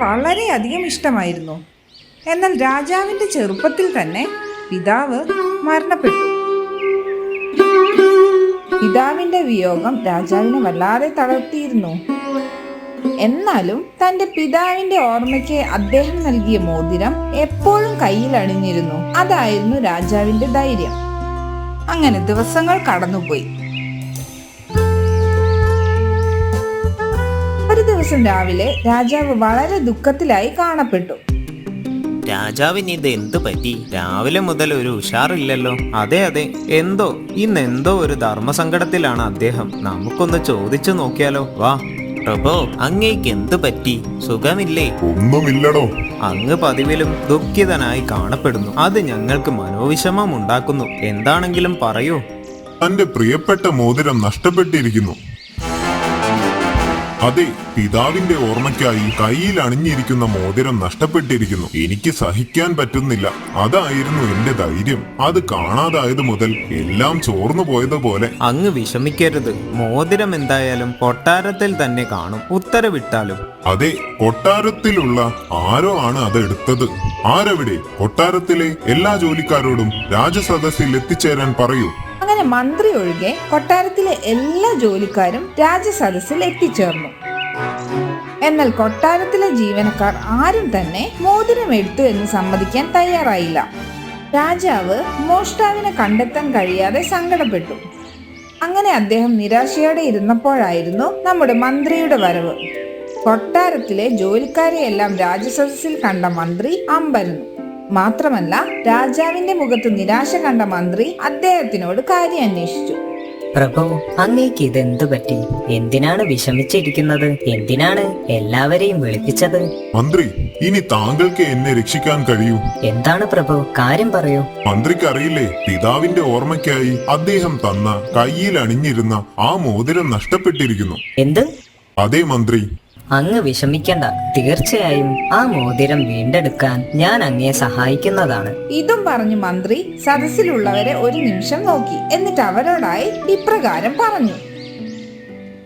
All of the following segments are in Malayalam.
വളരെയധികം ഇഷ്ടമായിരുന്നു. എന്നാൽ രാജാവിന്റെ ചെറുപ്പത്തിൽ തന്നെ പിതാവ് മരണപ്പെട്ടു. പിതാവിന്റെ വിയോഗം രാജാവിനെ വല്ലാതെ തളർത്തിയിരുന്നു. എന്നാലും തന്റെ പിതാവിന്റെ ഓർമ്മയ്ക്ക് അദ്ദേഹം നൽകിയ മോതിരം എപ്പോഴും കയ്യിൽ അണിഞ്ഞിരുന്നു. അതായിരുന്നു രാജാവിന്റെ ധൈര്യം. അങ്ങനെ ദിവസങ്ങൾ കടന്നുപോയി. ദിവസം രാവിലെ രാജാവ് വളരെ ദുഃഖത്തിലായി കാണപ്പെട്ടു. രാജാവിന് ഇത് എന്തു പറ്റി? രാവിലെ മുതൽ ഒരു ഉഷാറില്ലല്ലോ? അതെ അതെ. എന്തോ? ഇന്ന് എന്തോ ഒരു ധർമ്മസങ്കടത്തിലാണ് അദ്ദേഹം. നമുക്കൊന്ന് ചോദിച്ചു നോക്കിയാലോ. വാ പ്രഭോ അങ്ങേക്ക് എന്തു പറ്റി? സുഖമില്ലേ? ഒന്നുമില്ലടോ. അങ്ങ് പതിവിലും ദുഃഖിതനായി കാണപ്പെടുന്നു. അത് ഞങ്ങൾക്ക് മനോവിഷമം ഉണ്ടാക്കുന്നു. എന്താണെങ്കിലും പറയൂ. തന്റെ പ്രിയപ്പെട്ട മോതിരം നഷ്ടപ്പെട്ടിരിക്കുന്നു. അതെ പിതാവിന്റെ ഓർമ്മയ്ക്കായി കയ്യിൽ അണിഞ്ഞിരിക്കുന്ന മോതിരം നഷ്ടപ്പെട്ടിരിക്കുന്നു. എനിക്ക് സഹിക്കാൻ പറ്റുന്നില്ല. അതായിരുന്നു എന്റെ ധൈര്യം. അത് കാണാതായത് മുതൽ എല്ലാം ചോർന്നു പോയതുപോലെ. അങ്ങ് വിഷമിക്കരുത്. മോതിരം എന്തായാലും കൊട്ടാരത്തിൽ തന്നെ കാണും. ഉത്തരവിട്ടാലും. അതെ കൊട്ടാരത്തിലുള്ള ആരോ ആണ് അത് എടുത്തത്. ആരവിടെ? കൊട്ടാരത്തിലെ എല്ലാ ജോലിക്കാരോടും രാജസദസ്സിൽ എത്തിച്ചേരാൻ പറയൂ. അങ്ങനെ മന്ത്രി ഒഴികെ കൊട്ടാരത്തിലെ എല്ലാ ജോലിക്കാരും രാജസദസ്സിൽ എത്തിച്ചേർന്നു. എന്നാൽ കൊട്ടാരത്തിലെ ജീവനക്കാർ ആരും തന്നെ മോതിരം എടുത്തു എന്ന് സമ്മതിക്കാൻ തയ്യാറായില്ല. രാജാവ് മോഷ്ടാവിനെ കണ്ടെത്താൻ കഴിയാതെ സങ്കടപ്പെട്ടു. അങ്ങനെ അദ്ദേഹം നിരാശയോടെ ഇരുന്നപ്പോഴായിരുന്നു നമ്മുടെ മന്ത്രിയുടെ വരവ്. കൊട്ടാരത്തിലെ ജോലിക്കാരെയെല്ലാം രാജസദസ്സിൽ കണ്ട മന്ത്രി അമ്പരന്നു. മാത്രമല്ല രാജാവിന്റെ മുഖത്ത് നിരാശ കണ്ട മന്ത്രി അദ്ദേഹത്തിനോട് കാര്യം അന്വേഷിച്ചു പ്രഭു അങ്ങേക്ക് ഇതെന്തു പറ്റി? എന്തിനാണ് വിഷമിച്ചിരിക്കുന്നത്? എന്തിനാണ് എല്ലാവരെയും വിളിപ്പിച്ചത്? മന്ത്രി ഇനി താങ്കൾക്ക് എന്നെ രക്ഷിക്കാൻ കഴിയൂ. എന്താണ് പ്രഭു? കാര്യം പറയൂ. മന്ത്രിക്ക് അറിയില്ലേ പിതാവിന്റെ ഓർമ്മയ്ക്കായി അദ്ദേഹം തന്ന കയ്യിൽ അണിഞ്ഞിരുന്ന ആ മോതിരം നഷ്ടപ്പെട്ടിരിക്കുന്നു. എന്ത്? അതേ മന്ത്രി. അങ്ങ് വിഷമിക്കണ്ട. തീർച്ചയായും ആ മോതിരം വീണ്ടെടുക്കാൻ ഞാൻ അങ്ങയെ സഹായിക്കുന്നതാണ്. ഇതും പറഞ്ഞു മന്ത്രി സദസ്സിലുള്ളവരെ ഒരു നിമിഷം നോക്കി. എന്നിട്ട് അവരോടായി ഇപ്രകാരം പറഞ്ഞു.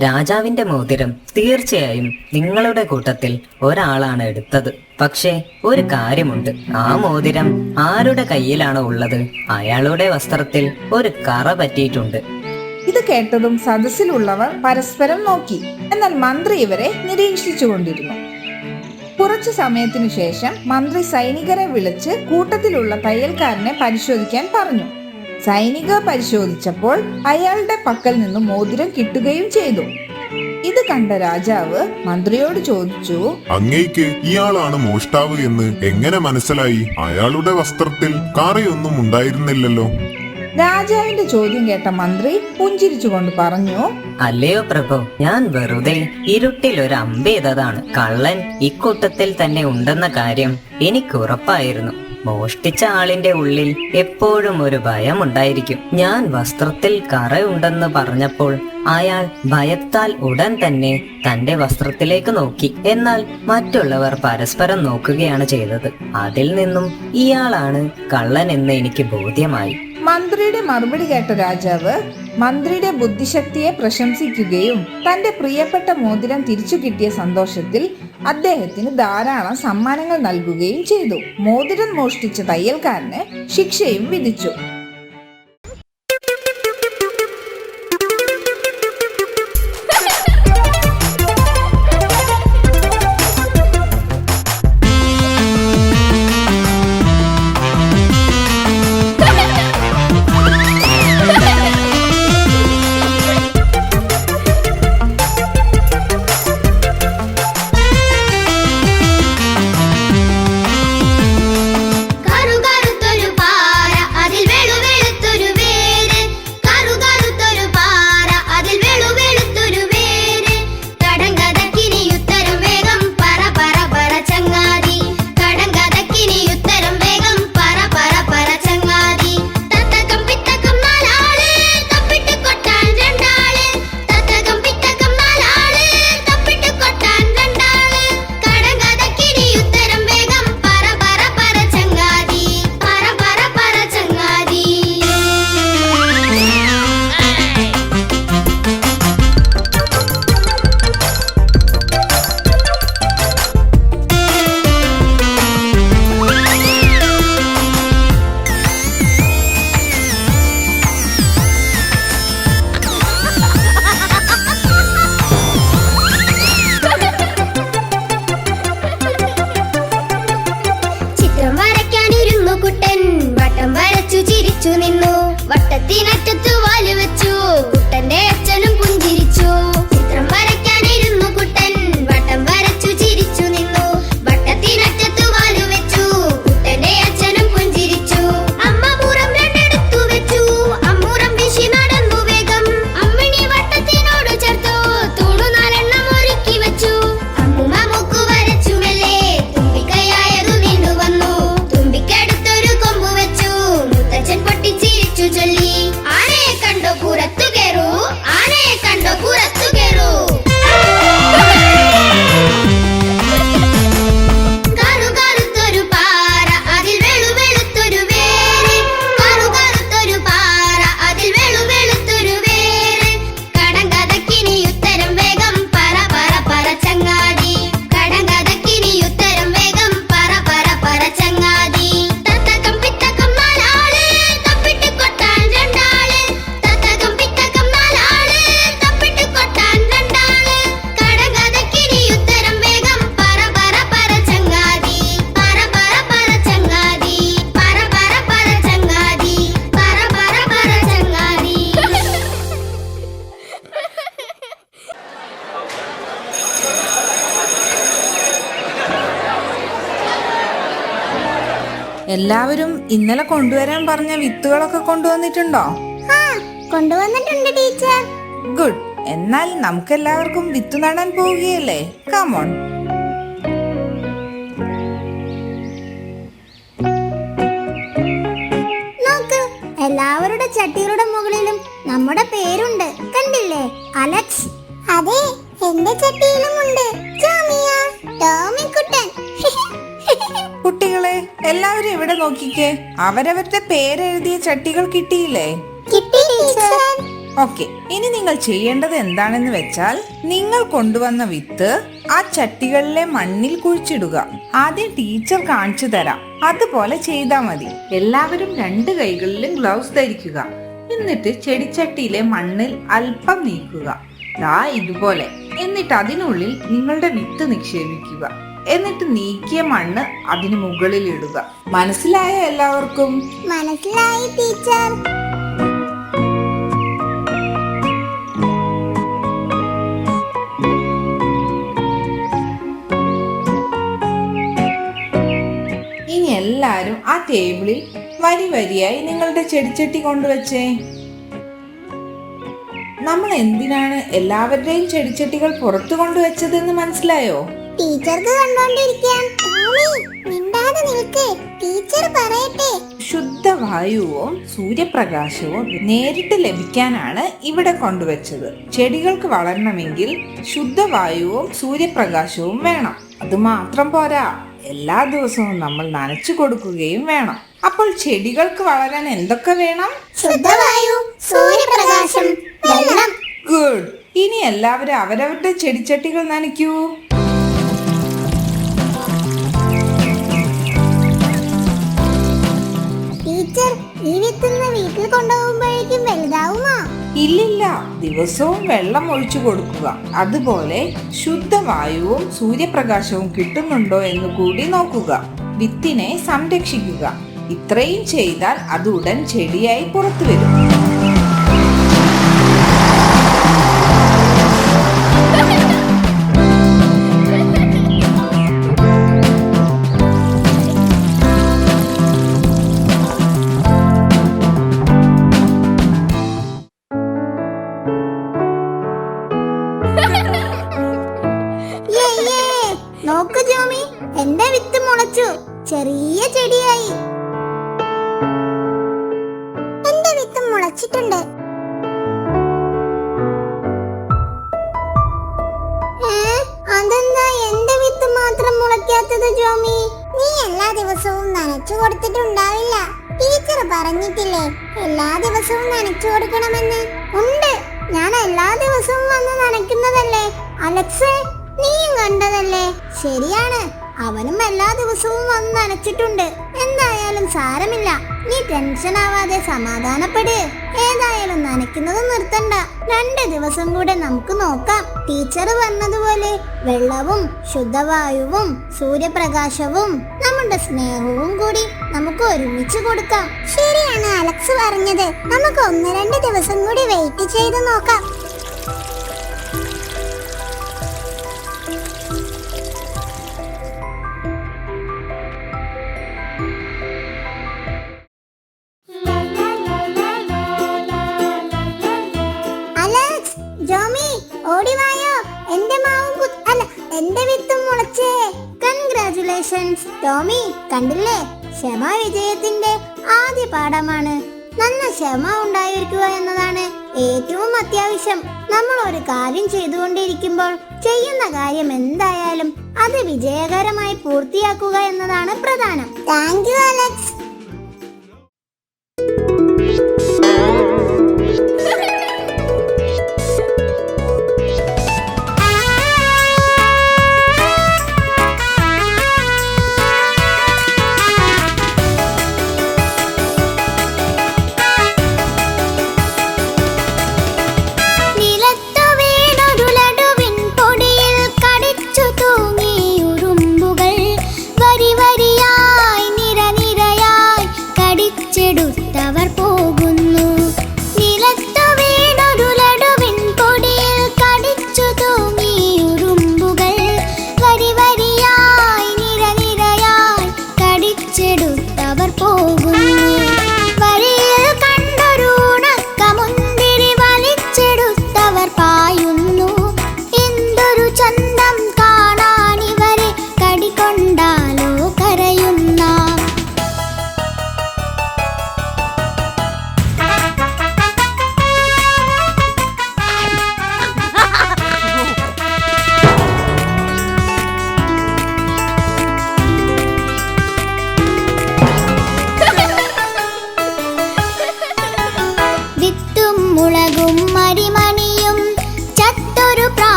രാജാവിന്റെ മോതിരം തീർച്ചയായും നിങ്ങളുടെ കൂട്ടത്തിൽ ഒരാളാണ് എടുത്തത്. പക്ഷേ ഒരു കാര്യമുണ്ട്. ആ മോതിരം ആരുടെ കയ്യിലാണോ ഉള്ളത്? അയാളുടെ വസ്ത്രത്തിൽ ഒരു കറ പറ്റിയിട്ടുണ്ട്. ഇത് കേട്ടതും സദസ്സിലുള്ളവർ പരസ്പരം നോക്കി. എന്നാൽ മന്ത്രി ഇവരെ നിരീക്ഷിച്ചുകൊണ്ടിരുന്നു. കുറച്ചു സമയത്തിനു ശേഷം മന്ത്രി സൈനികരെ വിളിച്ച് കൂട്ടത്തിലുള്ള തയ്യൽക്കാരനെ പരിശോധിക്കാൻ പറഞ്ഞു. സൈനികർ പരിശോധിച്ചപ്പോൾ അയാളുടെ പക്കൽ നിന്ന് മോതിരം കിട്ടുകയും ചെയ്തു. ഇത് കണ്ട രാജാവ് മന്ത്രിയോട് ചോദിച്ചു അങ്ങേക്ക് ഇയാളാണ് മോഷ്ടാവ് എന്ന് എങ്ങനെ മനസ്സിലായി? അയാളുടെ വസ്ത്രത്തിൽ കാറയൊന്നും ഉണ്ടായിരുന്നില്ലല്ലോ. രാജാവിന്റെ ചോദ്യം കേട്ട മന്ത്രി പുഞ്ചിരിച്ചുകൊണ്ട് പറഞ്ഞു അല്ലയോ പ്രഭു ഞാൻ വെറുതെ ഇരുട്ടിൽ ഒരു അമ്പെയ്തതാണ് കള്ളൻ ഇക്കൂട്ടത്തിൽ തന്നെ ഉണ്ടെന്ന കാര്യം എനിക്ക് ഉറപ്പായിരുന്നു. മോഷ്ടിച്ച ആളിന്റെ ഉള്ളിൽ എപ്പോഴും ഒരു ഭയം ഉണ്ടായിരിക്കും ഞാൻ വസ്ത്രത്തിൽ കറയുണ്ടെന്ന് പറഞ്ഞപ്പോൾ അയാൾ ഭയത്താൽ ഉടൻ തന്നെ തന്റെ വസ്ത്രത്തിലേക്ക് നോക്കി. എന്നാൽ മറ്റുള്ളവർ പരസ്പരം നോക്കുകയാണ് ചെയ്തത്. അതിൽ നിന്നും ഇയാളാണ് കള്ളൻ എന്ന് എനിക്ക് ബോധ്യമായി. മന്ത്രിയുടെ മറുപടി കേട്ട രാജാവ് മന്ത്രിയുടെ ബുദ്ധിശക്തിയെ പ്രശംസിക്കുകയും തന്റെ പ്രിയപ്പെട്ട മോതിരം തിരിച്ചു കിട്ടിയ സന്തോഷത്തിൽ അദ്ദേഹത്തിന് ധാരാളം സമ്മാനങ്ങൾ നൽകുകയും ചെയ്തു. മോതിരം മോഷ്ടിച്ച തയ്യൽക്കാരന് ശിക്ഷയും വിധിച്ചു. എല്ലാവരും ഇന്നലെ കൊണ്ടുവരാൻ പറഞ്ഞ വിത്തുകളൊക്കെ കൊണ്ടുവന്നിട്ടുണ്ടോ? ആ കൊണ്ടുവന്നിട്ടുണ്ട് ടീച്ചർ. ഗുഡ്. എന്നാൽ നമുക്ക് എല്ലാവർക്കും വിത്ത് നടാൻ പോവുകയല്ലേ? കമോൺ നോക്ക് എല്ലാവരുടെ ചട്ടികളുടെ മുകളിലും നമ്മുടെ പേരുണ്ട്. കണ്ടില്ലേ? അലക്സ്. അതെ എന്റെ ചട്ടിയിലും ഉണ്ട് കുട്ടികളെ എല്ലാവരും ഇവിടെ നോക്കിക്കേ? അവരവരുടെ പേരെഴുതിയ ചട്ടികൾ കിട്ടിയില്ലേ? ഓക്കെ ഇനി നിങ്ങൾ ചെയ്യേണ്ടത് എന്താണെന്ന് വെച്ചാൽ നിങ്ങൾ കൊണ്ടുവന്ന വിത്ത് ആ ചട്ടികളിലെ മണ്ണിൽ കുഴിച്ചിടുക. ആദ്യം ടീച്ചർ കാണിച്ചു തരാം. അതുപോലെ ചെയ്താൽ മതി. എല്ലാവരും രണ്ട് കൈകളിലും ഗ്ലൗസ് ധരിക്കുക. എന്നിട്ട് ചെടിച്ചട്ടിയിലെ മണ്ണിൽ അല്പം നീക്കുക. ദാ ഇതുപോലെ. എന്നിട്ട് അതിനുള്ളിൽ നിങ്ങളുടെ വിത്ത് നിക്ഷേപിക്കുക. എന്നിട്ട് നീക്കിയ മണ്ണ് അതിന് മുകളിൽ ഇടുക മനസ്സിലായ എല്ലാവർക്കും? മനസ്സിലായി ടീച്ചർ. ഇനി എല്ലാരും ആ ടേബിളിൽ വരി വരിയായി നിങ്ങളുടെ ചെടിച്ചട്ടി കൊണ്ടുവച്ചേ. നമ്മൾ എന്തിനാണ് എല്ലാവരുടെയും ചെടിച്ചട്ടികൾ പുറത്തു കൊണ്ടുവച്ചതെന്ന് മനസ്സിലായോ? ടീച്ചർക്ക് കണ്ടോണ്ടിരിക്കാം മിണ്ടാതെ നിൽക്ക്. ടീച്ചർ പറയട്ടെ. ശുദ്ധവായുവോ സൂര്യപ്രകാശവും നേരിട്ട് ലഭിക്കാനാണ് ഇവിടെ കൊണ്ടുവച്ചത്. ചെടികൾക്ക് വളരണമെങ്കിൽ ശുദ്ധവായുവും സൂര്യപ്രകാശവും വേണം. അത് മാത്രം പോരാ. എല്ലാ ദിവസവും നമ്മൾ നനച്ചു കൊടുക്കുകയും വേണം. അപ്പോൾ ചെടികൾക്ക് വളരാൻ എന്തൊക്കെ വേണം? ശുദ്ധവായു സൂര്യപ്രകാശം വെള്ളം. ഗുഡ്. ഇനി എല്ലാവരും അവരവരുടെ ചെടിച്ചട്ടികൾ നനയ്ക്കൂ. കൊണ്ടുപോകുമ്പോഴേക്കും വലുതാവുമോ? ഇല്ലില്ല ദിവസവും വെള്ളം ഒഴിച്ചു കൊടുക്കുക. അതുപോലെ ശുദ്ധവായുവും സൂര്യപ്രകാശവും കിട്ടുന്നുണ്ടോ എന്ന് കൂടി നോക്കുക. വിത്തിനെ സംരക്ഷിക്കുക. ഇത്രയും ചെയ്താൽ അത് ഉടൻ ചെടിയായി പുറത്തു വരും നോക്ക് ജോമി എന്റെ വിത്ത് മുളച്ചു. ചെറിയ ചെടിയായി. എന്റെ വിത്ത് മുളച്ചിട്ടുണ്ട്? അതെന്താ എന്റെ വിത്ത് മാത്രം മുളയ്ക്കാത്തത് ജോമി? നീ എല്ലാ ദിവസവും നനച്ചു കൊടുത്തിട്ടുണ്ടാവില്ല. ടീച്ചർ പറഞ്ഞിട്ടില്ലേ എല്ലാ ദിവസവും നനച്ചു കൊടുക്കണമെന്ന്. ഉണ്ട് ഞാൻ എല്ലാ ദിവസവും വന്ന് നനയ്ക്കുന്നതല്ലേ. അലക്സേ നീയും കണ്ടതല്ലേ? ശരിയാണ്. അവനും എല്ലാ ദിവസവും വന്ന് നനച്ചിട്ടുണ്ട്. എന്തായാലും സാരമില്ല. നീ ടെൻഷൻ ആവാതെ സമാധാനപ്പെട്. ഏതായാലും നനയ്ക്കുന്നത് നിർത്തണ്ട. രണ്ട് ദിവസം കൂടെ നമുക്ക് നോക്കാം. ടീച്ചർ പറഞ്ഞതുപോലെ വെള്ളവും ശുദ്ധവായുവും സൂര്യപ്രകാശവും നമ്മുടെ സ്നേഹവും കൂടി നമുക്ക് ഒരുമിച്ച് കൊടുക്കാം. ശരിയാണ് അലക്സ് പറഞ്ഞത്. നമുക്ക് ഒന്ന് രണ്ട് ദിവസം കൂടി വെയിറ്റ് ചെയ്ത് നോക്കാം. പാഠമാണ്. നല്ല ക്ഷമ ഉണ്ടായിരിക്കുക എന്നതാണ് ഏറ്റവും അത്യാവശ്യം. നമ്മൾ ഒരു കാര്യം ചെയ്തുകൊണ്ടിരിക്കുമ്പോൾ ചെയ്യുന്ന കാര്യം എന്തായാലും അത് വിജയകരമായി പൂർത്തിയാക്കുക എന്നതാണ് പ്രധാനം. Thank you Alex.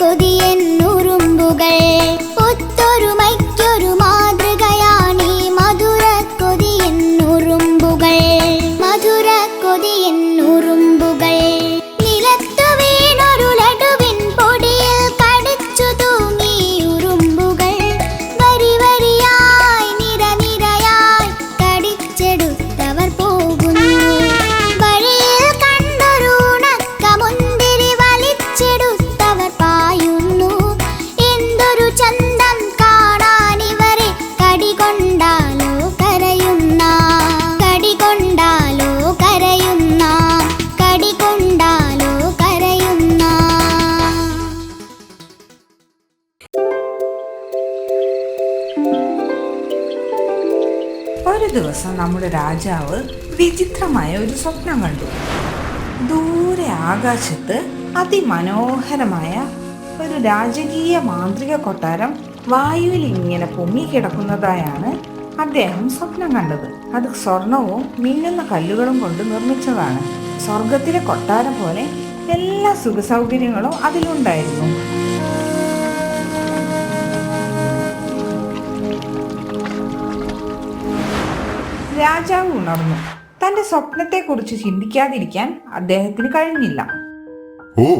കൊതിയെന്നുറുമ്പുകൾ ഒരു ദിവസം നമ്മുടെ രാജാവ് വിചിത്രമായ ഒരു സ്വപ്നം കണ്ടു. ദൂരെ ആകാശത്ത് അതിമനോഹരമായ ഒരു രാജകീയ മാന്ത്രിക കൊട്ടാരം വായുവിൽ ഇങ്ങനെ പൊങ്ങി കിടക്കുന്നതായാണ് അദ്ദേഹം സ്വപ്നം കണ്ടത്. അത് സ്വർണവും മിന്നുന്ന കല്ലുകളും കൊണ്ട് നിർമ്മിച്ചതാണ്. സ്വർഗത്തിലെ കൊട്ടാരം പോലെ എല്ലാ സുഖസൗകര്യങ്ങളും അതിലുണ്ടായിരുന്നു. രാജാവ് ഉണർന്നു തന്റെ സ്വപ്നത്തെക്കുറിച്ച് ചിന്തിക്കാതിരിക്കാൻ അദ്ദേഹത്തിന് കഴിഞ്ഞില്ല. ഓ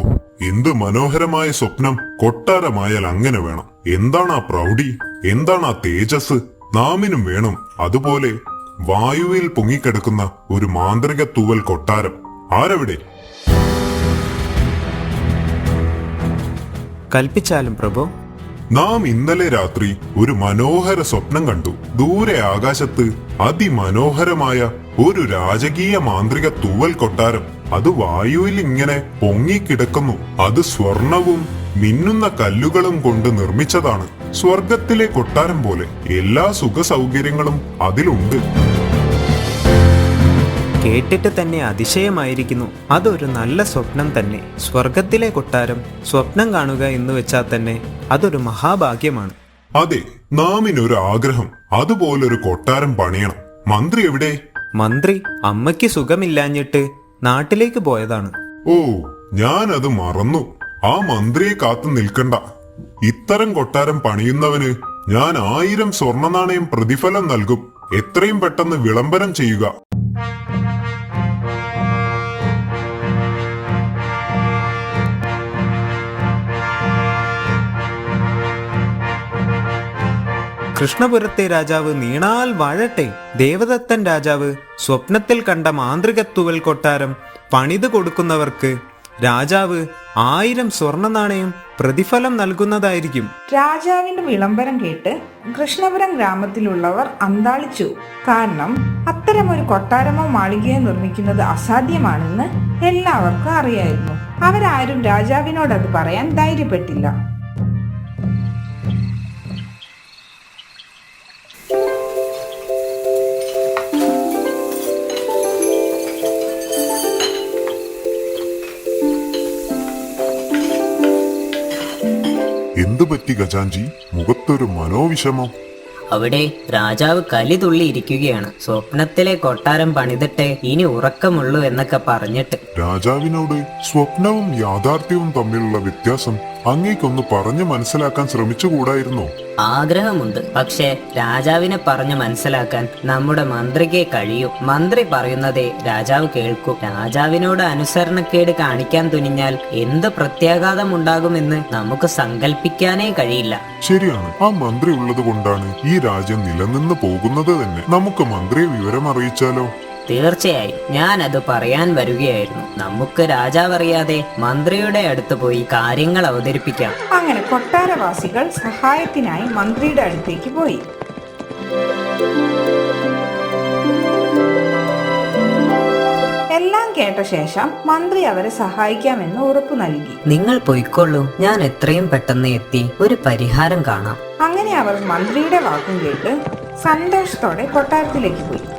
എന്ത് മനോഹരമായ സ്വപ്നം. കൊട്ടാരമായാൽ അങ്ങനെ വേണം. എന്താണ് ആ പ്രൗഢി? എന്താണ് ആ തേജസ്? നാമിനും വേണം. അതുപോലെ വായുവിൽ പൊങ്ങിക്കിടക്കുന്ന ഒരു മാന്ത്രിക തൂവൽ കൊട്ടാരം. ആരവിടെ? കൽപ്പിച്ചാലും പ്രഭു നാം ഇന്നലെ രാത്രി ഒരു മനോഹര സ്വപ്നം കണ്ടു. ദൂരെ ആകാശത്ത് അതിമനോഹരമായ ഒരു രാജകീയ മാന്ത്രിക തൂവൽ കൊട്ടാരം. അത് വായുവിൽ ഇങ്ങനെ പൊങ്ങിക്കിടക്കുന്നു. അത് സ്വർണവും മിന്നുന്ന കല്ലുകളും കൊണ്ട് നിർമ്മിച്ചതാണ്. സ്വർഗത്തിലെ കൊട്ടാരം പോലെ എല്ലാ സുഖ സൗകര്യങ്ങളും അതിലുണ്ട്. കേട്ടിട്ട് തന്നെ അതിശയമായിരിക്കുന്നു. അതൊരു നല്ല സ്വപ്നം തന്നെ. സ്വർഗത്തിലെ കൊട്ടാരം സ്വപ്നം കാണുക എന്ന് വെച്ചാൽ തന്നെ അതൊരു മഹാഭാഗ്യമാണ്. അതെ നാമിനൊരു ആഗ്രഹം. അതുപോലൊരു കൊട്ടാരം പണിയണം. മന്ത്രി എവിടെ? മന്ത്രി അമ്മയ്ക്ക് സുഖമില്ലാഞ്ഞിട്ട് നാട്ടിലേക്ക് പോയതാണ്. ഓ ഞാൻ അത് മറന്നു. ആ മന്ത്രിയെ കാത്തു നിൽക്കണ്ട. ഇത്തരം കൊട്ടാരം പണിയുന്നവന് ഞാൻ ആയിരം സ്വർണ നാണയം പ്രതിഫലം നൽകും. എത്രയും പെട്ടെന്ന് വിളംബരം ചെയ്യുക. കൃഷ്ണപുരത്തെ രാജാവ് നീണാൽ വാഴട്ടെ. ദേവദത്തൻ രാജാവ് സ്വപ്നത്തിൽ കണ്ട മാന്ത്രികത്തുവൽ കൊട്ടാരം പണിത് കൊടുക്കുന്നവർക്ക് രാജാവ് ആയിരം സ്വർണ നാണയം പ്രതിഫലം നൽകുന്നതായിരിക്കും. രാജാവിന്റെ വിളംബരം കേട്ട് കൃഷ്ണപുരം ഗ്രാമത്തിലുള്ളവർ അന്താളിച്ചു. കാരണം അത്തരമൊരു കൊട്ടാരമോ മാളികയോ നിർമ്മിക്കുന്നത് അസാധ്യമാണെന്ന് എല്ലാവർക്കും അറിയായിരുന്നു. അവരാരും രാജാവിനോടത് പറയാൻ ധൈര്യപ്പെട്ടില്ല. പറ്റി ഗജാഞ്ചി മുഖത്തൊരു മനോവിഷമം. അവിടെ രാജാവ് കലി തുള്ളിയിരിക്കുകയാണ് സ്വപ്നത്തിലെ കൊട്ടാരം പണിതിട്ടെ ഇനി ഉറക്കമുള്ളൂ എന്നൊക്കെ പറഞ്ഞിട്ട്. രാജാവിനോട് സ്വപ്നവും യാഥാർത്ഥ്യവും തമ്മിലുള്ള വ്യത്യാസം അങ്ങേക്കൊന്ന് പറഞ്ഞു മനസ്സിലാക്കാൻ ശ്രമിച്ചുകൂടായിരുന്നോ? ആഗ്രഹമുണ്ട്. പക്ഷേ രാജാവിനെ പറഞ്ഞു മനസ്സിലാക്കാൻ നമ്മുടെ മന്ത്രിക്ക് കഴിയും. മന്ത്രി പറയുന്നതേ രാജാവ് കേൾക്കൂ. രാജാവിനോട് അനുസരണക്കേട് കാണിക്കാൻ തുനിഞ്ഞാൽ എന്ത് പ്രത്യാഘാതം ഉണ്ടാകുമെന്ന് നമുക്ക് സങ്കല്പിക്കാനേ കഴിയില്ല. ശരിയാണ്. ആ മന്ത്രി ഉള്ളത് കൊണ്ടാണ് ഈ രാജ്യം നിലനിന്ന് പോകുന്നത് തന്നെ. നമുക്ക് മന്ത്രിയെ വിവരം അറിയിച്ചാലോ തീർച്ചയായും. ഞാൻ അത് പറയാൻ വരികയായിരുന്നു. നമുക്ക് രാജാവ് അറിയാതെ മന്ത്രിയുടെ അടുത്ത് പോയി കാര്യങ്ങൾ അവതരിപ്പിക്കാം. അങ്ങനെ കൊട്ടാരവാസികൾ സഹായത്തിനായി മന്ത്രിയുടെ അടുത്തേക്ക് പോയി. എല്ലാം കേട്ട ശേഷം മന്ത്രി അവരെ സഹായിക്കാമെന്ന് ഉറപ്പു നൽകി. നിങ്ങൾ പോയിക്കൊള്ളൂ. ഞാൻ എത്രയും പെട്ടെന്ന് എത്തി ഒരു പരിഹാരം കാണാം. അങ്ങനെ അവർ മന്ത്രിയുടെ വാക്കും കേട്ട് സന്തോഷത്തോടെ കൊട്ടാരത്തിലേക്ക് പോയി.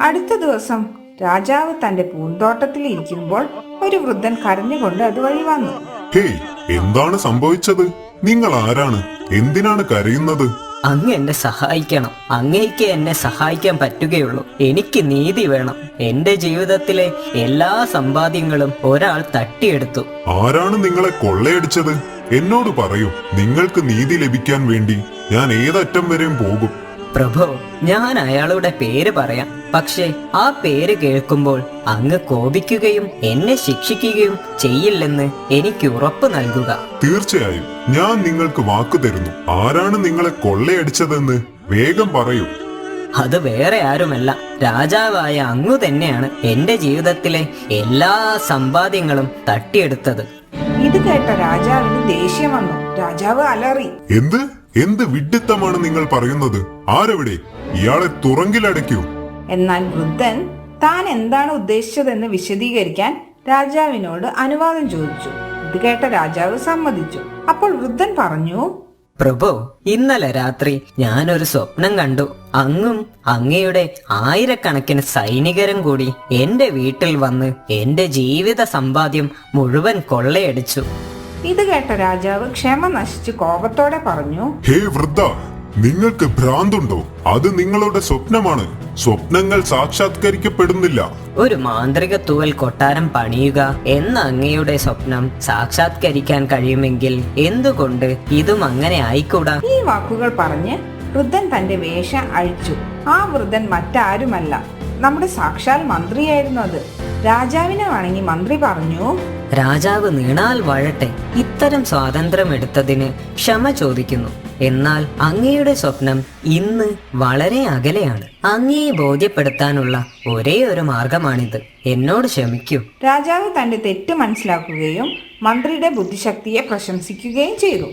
അടുത്ത ദിവസം രാജാവ് തന്റെ പൂന്തോട്ടത്തിൽ ഇരിക്കുമ്പോൾ ഒരു വൃദ്ധൻ കരഞ്ഞുകൊണ്ട് അത് വഴി വന്നു. ഹേയ് എന്താണ് സംഭവിച്ചത്? നിങ്ങൾ ആരാണ്? എന്തിനാണ് കരയുന്നത്? അങ്ങ് എന്നെ സഹായിക്കണം. അങ്ങേക്ക് എന്നെ സഹായിക്കാൻ പറ്റുകയുള്ളൂ. എനിക്ക് നീതി വേണം. എന്റെ ജീവിതത്തിലെ എല്ലാ സമ്പാദ്യങ്ങളും ഒരാൾ തട്ടിയെടുത്തു. ആരാണ് നിങ്ങളെ കൊള്ളയടിച്ചത്? എന്നോട് പറയൂ. നിങ്ങൾക്ക് നീതി ലഭിക്കാൻ വേണ്ടി ഞാൻ ഏതറ്റം വരെയും പോകും. പ്രഭോ ഞാൻ അയാളുടെ പേര് പറയാം. പക്ഷേ ആ പേര് കേൾക്കുമ്പോൾ അങ്ങ് കോപിക്കുകയും എന്നെ ശിക്ഷിക്കുകയും ചെയ്യില്ലെന്ന് എനിക്ക് ഉറപ്പ് നൽകുക. തീർച്ചയായും ഞാൻ നിങ്ങൾക്ക് വാക്കു തരുന്നു. ആരാണ് നിങ്ങളെ കൊള്ളയടിച്ചതെന്ന് വേഗം പറയൂ. അത് വേറെ ആരുമല്ല. രാജാവായ അങ്ങു തന്നെയാണ് എന്റെ ജീവിതത്തിലെ എല്ലാ സമ്പാദ്യങ്ങളും തട്ടിയെടുത്തത്. ഇത് കേട്ട രാജാവിന് ദേഷ്യം വന്നു. രാജാവ് അലറി. എന്ത്? എന്ത് വിഡിത്തമാണ് നിങ്ങൾ പറയുന്നത്? ആരെവിടെ? ഇയാളെ തുറങ്കിലടയ്ക്കൂ. എന്നാൽ വൃദ്ധൻ താൻ എന്താണ് ഉദ്ദേശിച്ചതെന്ന് വിശദീകരിക്കാൻ രാജാവിനോട് അനുവാദം ചോദിച്ചു. ഇത് കേട്ട രാജാവ് സമ്മതിച്ചു. അപ്പോൾ വൃദ്ധൻ പറഞ്ഞു പ്രഭു ഇന്നലെ രാത്രി ഞാനൊരു സ്വപ്നം കണ്ടു. അങ്ങും അങ്ങയുടെ ആയിരക്കണക്കിന് സൈനികരും കൂടി എന്റെ വീട്ടിൽ വന്ന് എന്റെ ജീവിത സമ്പാദ്യം മുഴുവൻ കൊള്ളയടിച്ചു. ഇത് കേട്ട രാജാവ് ക്ഷമ നശിച്ച് കോപത്തോടെ പറഞ്ഞു ഹേ വൃദ്ധ നിങ്ങൾക്ക് ഭ്രാന്തുണ്ടോ? അത് നിങ്ങളുടെ സ്വപ്നമാണ്. സ്വപ്നങ്ങൾ സാക്ഷാത്കരിക്കപ്പെടുന്നില്ല. ഒരു മാന്ത്രിക തൂവൽ കൊട്ടാരം പണിയുക എന്ന അങ്ങയുടെ സ്വപ്നം സാക്ഷാത്കരിക്കാൻ കഴിയുമെങ്കിൽ എന്തുകൊണ്ട് ഇതും അങ്ങനെ ആയിക്കൂടാ? ഈ വാക്കുകൾ പറഞ്ഞ് വൃദ്ധൻ തന്റെ വേഷം അഴിച്ചു. ആ വൃദ്ധൻ മറ്റാരുമല്ല. നമ്മുടെ സാക്ഷാൽ മന്ത്രിയായിരുന്നു അത്. രാജാവിനെ വണങ്ങി മന്ത്രി പറഞ്ഞു രാജാവ് നീണാൽ വഴട്ടെ. ഇത്തരം സ്വാതന്ത്ര്യം എടുത്തതിന് ക്ഷമ ചോദിക്കുന്നു. എന്നാൽ അങ്ങയുടെ സ്വപ്നം ഇന്ന് വളരെ അകലെയാണ്. അങ്ങയെ ബോധ്യപ്പെടുത്താനുള്ള ഒരേ ഒരു മാർഗമാണിത്. എന്നോട് ക്ഷമിക്കൂ. രാജാവ് തന്റെ തെറ്റ് മനസ്സിലാക്കുകയും മന്ത്രിയുടെ ബുദ്ധിശക്തിയെ പ്രശംസിക്കുകയും ചെയ്തു.